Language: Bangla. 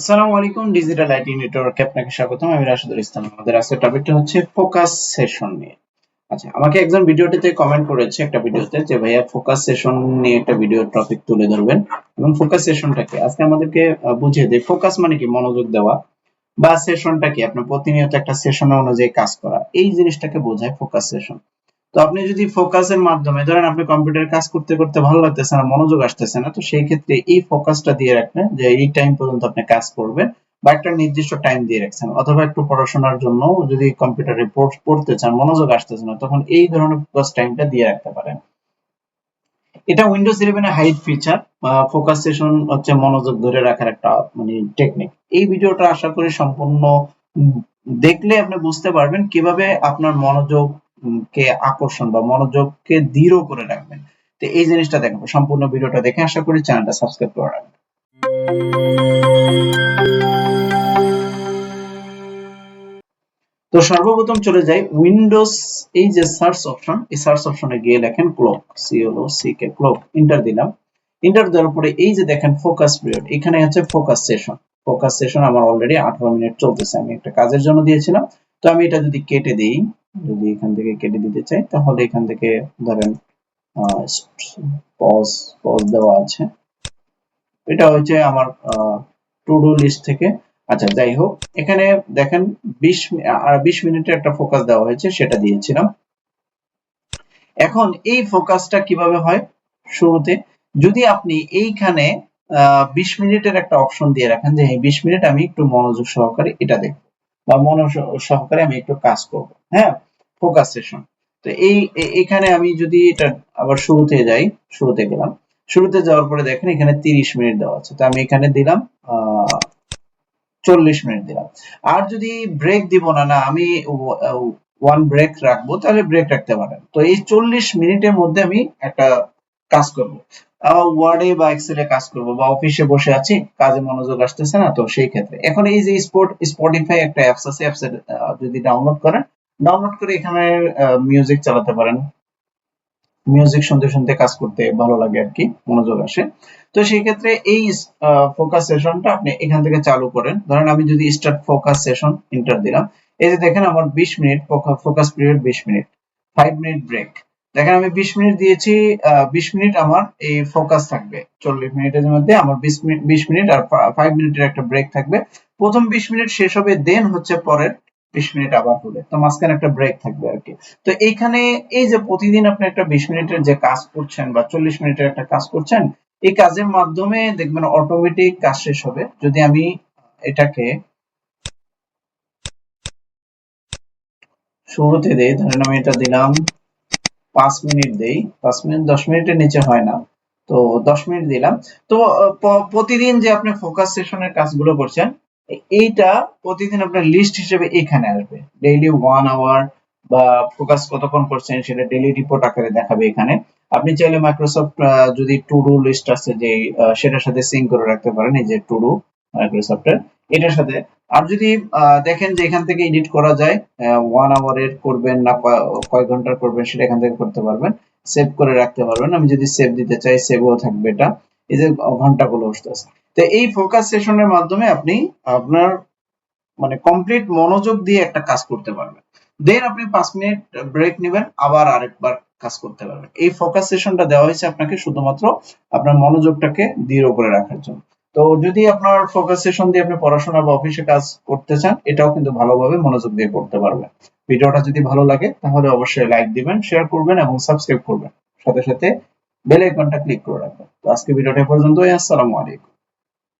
আসসালামু আলাইকুম ডিজিটাল আইটি নেটওয়ার্কে আপনাকে স্বাগতম। আমি রাশিদুল ইসলাম। আমাদের আজকের টপিকটা হচ্ছে ফোকাস সেশন নিয়ে। আচ্ছা আমাকে একজন ভিডিওটিতে কমেন্ট করেছে একটা ভিডিওতে যে, ভাইয়া ফোকাস সেশন নিয়ে একটা ভিডিও টপিক তুলে ধরবেন। এবং ফোকাস সেশনটাকে আজকে আমাদেরকে বুঝিয়ে দেয় ফোকাস মানে কি? মনোযোগ দেওয়া। বা সেশনটা কি? আপনার প্রতিনিয়ত একটা সেশন অনুযায়ী কাজ করা। এই জিনিসটাকে বোঝায় ফোকাস সেশন তো আপনি যদি ফোকাসের মাধ্যমে, ধরেন আপনি কম্পিউটারে কাজ করতে করতে ভালো লাগতেছে না, মনোযোগ আসতেছে না, তো সেই ক্ষেত্রে এই ফোকাসটা দিয়ে রাখবেন যে এই টাইম পর্যন্ত আপনি কাজ করবেন বা একটা নির্দিষ্ট টাইম দিয়ে রাখছেন। অথবা একটু পড়াশোনার জন্য যদি কম্পিউটারে পড়তে চান, মনোযোগ আসতেছে না, তখন এই ধরনের ফোকাস টাইমটা দিয়ে রাখতে পারেন। এটা Windows eleven hide feature focus session হচ্ছে মনোযোগ ধরে রাখার একটা মানে টেকনিক এই ভিডিওটা আশা করি সম্পূর্ণ দেখলে আপনি বুঝতে পারবেন কীভাবে আপনার মনোযোগ কে আকর্ষণ বা মনোযোগকে দৃঢ় করে রাখবেন। তো এই জিনিসটা দেখাবো সম্পূর্ণ ভিডিওটা দেখে আশা করি চ্যানেলটা সাবস্ক্রাইব করে রাখবেন। তো সর্বপ্রথম চলে যাই উইন্ডোজ এই যে সার্চ অপশন এই সার্চ অপশনে গিয়ে লেখেন ক্লক সিওলো সি কে ক্লক এন্টার দিলাম। এন্টার দেওয়ার পরে এই যে দেখেন ফোকাস পিরিয়ড এখানে আছে ফোকাস সেশন ফোকাস সেশন আমার অলরেডি 18 মিনিট চলতেছে, আমি একটা কাজের জন্য দিয়েছিলাম। তো আমি এটা যদি কেটে দেই যদি এখান থেকে কেটে দিতে চাই তাহলে এখান থেকে ধরেন পজ পজ দেওয়া আছে। এটা হচ্ছে আমার টু ডু লিস্ট থেকে। আচ্ছা যাই হোক, এখানে দেখেন বিশ বিশ মিনিটের একটা ফোকাস দেওয়া হয়েছে, সেটা দিয়েছিলাম। এখন এই ফোকাসটা কীভাবে হয়? শুরুতে যদি আপনি এইখানে বিশ মিনিটের একটা অপশন দিয়ে রাখেন, যে বিশ মিনিট আমি একটু মনোযোগ সহকারে এটা দেখব। বা মনোযোগ সহকারে আমি একটু কাজ করব হ্যাঁ? ফোকাস সেশন তো এই এখানে আমি যদি এটা আবার শুরুতে যাই, শুরুতে গেলাম। শুরুতে যাওয়ার পরে দেখেন এখানে তিরিশ মিনিট দেওয়া আছে। তো আমি এখানে দিলাম চল্লিশ মিনিট দিলাম। আর যদি ব্রেক দিব না না, আমি ওয়ান ব্রেক রাখব, তাহলে ব্রেক রাখতে পারেন। তো এই চল্লিশ মিনিটের মধ্যে আমি একটা কাজ করব। ওয়ার্ডে বা এক্সেলে কাজ করব বা অফিসে বসে আছি, কাজে মনোযোগ আসতেছে না, তো সেই ক্ষেত্রে। এখন এই যে স্পট স্পটিফাই একটা অ্যাপস আছে অ্যাপস যদি ডাউনলোড করেন ডাউনলোড করে এখানে মিউজিক চালাতে পারেন। মিউজিক শুনতে শুনতে কাজ করতে ভালো লাগে আর কি, মনোযোগ আসে। তো সেই ক্ষেত্রে এই ফোকাস সেশনটা আপনি এখান থেকে চালু করেন। ধরেন আমি যদি স্টার্ট ফোকাস সেশন এন্টার দিলাম। এই যে দেখেন আমার 20 minute focus period 20 minute 5 minute break দেখেন আমি 20 মিনিট দিয়েছি 20 মিনিট আমার এই ফোকাস থাকবে। 40 মিনিটের মধ্যে আমার 20 মিনিট 20 মিনিট আর 5 মিনিটের একটা ব্রেক থাকবে। প্রথম 20 মিনিট শেষ হবে দেন হচ্ছে পরের 20 মিনিট আবার হবে তো মাঝখানে একটা ব্রেক থাকবে আর কি। তো এইখানে এই যে প্রতিদিন আপনি একটা 20 মিনিটের যে কাজ করছেন বা 40 মিনিটের একটা কাজ করছেন, এই কাজের মাধ্যমে দেখবেন অটোমেটিক কাজ শেষ হবে। যদি আমি এটাকে শুরুতে দেই, ধরেন আমি এটা দিলাম পাঁচ মিনিট দেই, পাঁচ মিনিট, দশ মিনিটের নিচে হয় না। তো দশ মিনিট দিলাম। তো প্রতিদিন যে আপনি ফোকাস সেশনের কাজগুলো করছেন, এইটা প্রতিদিন আপনার লিস্ট হিসেবে এখানে আসবে। ডেইলি ওয়ান আওয়ার বা ফোকাস কতক্ষণ করছেন সেটা ডেইলি রিপোর্ট আকারে দেখাবে এখানে। আপনি চাইলে মাইক্রোসফট যদি টু ডু লিস্ট আছে যে সেটার সাথে সিঙ্ক করে রাখতে পারেন, এই যে টু ডু মাইক্রোসফটের এটার সাথে আর যদি দেখেন যে এখান থেকে এডিট করা যায় ওয়ান আওয়ারের করবেন না কয় ঘণ্টার করবেন, সেটা এখান থেকে করতে পারবেন। সেভ করে রাখতে পারবেন। আমি যদি সেভ দিতে চাই সেভও থাকবে এটা। এই যে ঘন্টাগুলো আসতেছে তো এই ফোকাস সেশনের মাধ্যমে আপনি আপনার মানে কমপ্লিট মনোযোগ দিয়ে একটা কাজ করতে পারবেন। দেন আপনি পাঁচ মিনিট ব্রেক নেবেন, আবার আরেকবার কাজ করতে পারবেন। এই ফোকাস সেশনটা দেওয়া হয়েছে আপনাকে শুধুমাত্র আপনার মনোযোগটাকে দৃঢ় করে রাখার জন্য। তো যদি আপনার ফোকাস সেশন দিয়ে আপনি পড়াশোনা বা অফিসে কাজ করতে চান এটাও কিন্তু ভালোভাবে মনোযোগ দিয়ে করতে পারবেন। ভিডিওটা যদি ভালো লাগে, তাহলে অবশ্যই লাইক দিবেন শেয়ার করবেন এবং সাবস্ক্রাইব করবেন। সাথে সাথে বেল আইকনটা ক্লিক করে রাখবেন। তো আজকে ভিডিওটা পর্যন্তই, আসসালামু আলাইকুম।